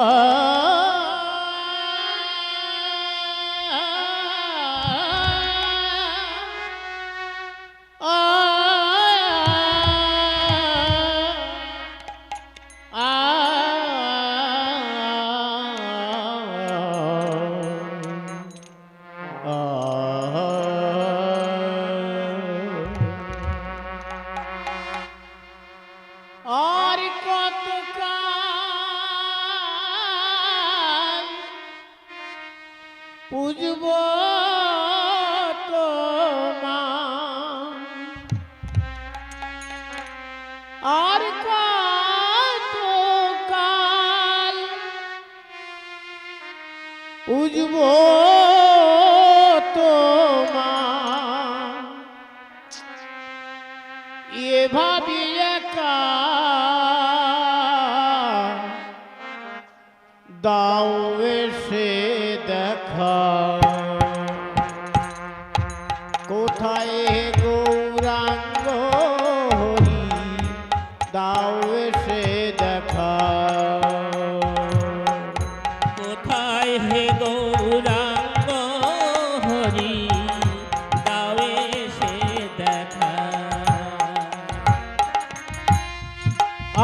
আর পুজব আর কত কাল পুজব তোমার এ ভাবি একা দাও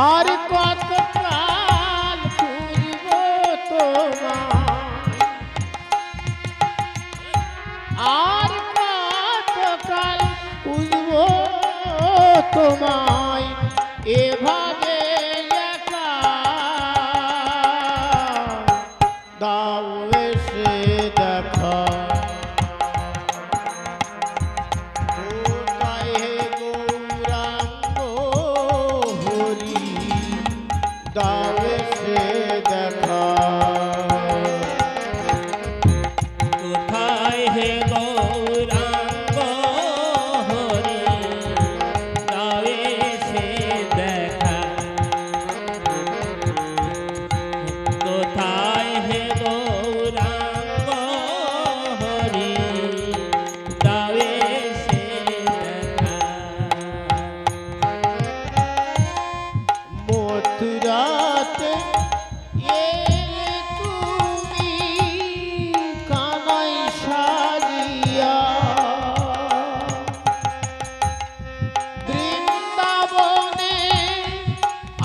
আর কত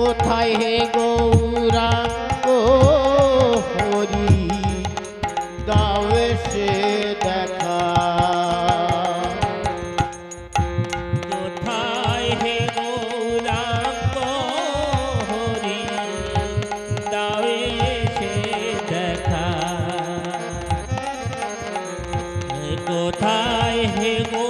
কোথায় হে গৌরাঙ্গ হরি দাও দাওয়ে সে দেখা। কোথায় হে গৌরাঙ্গ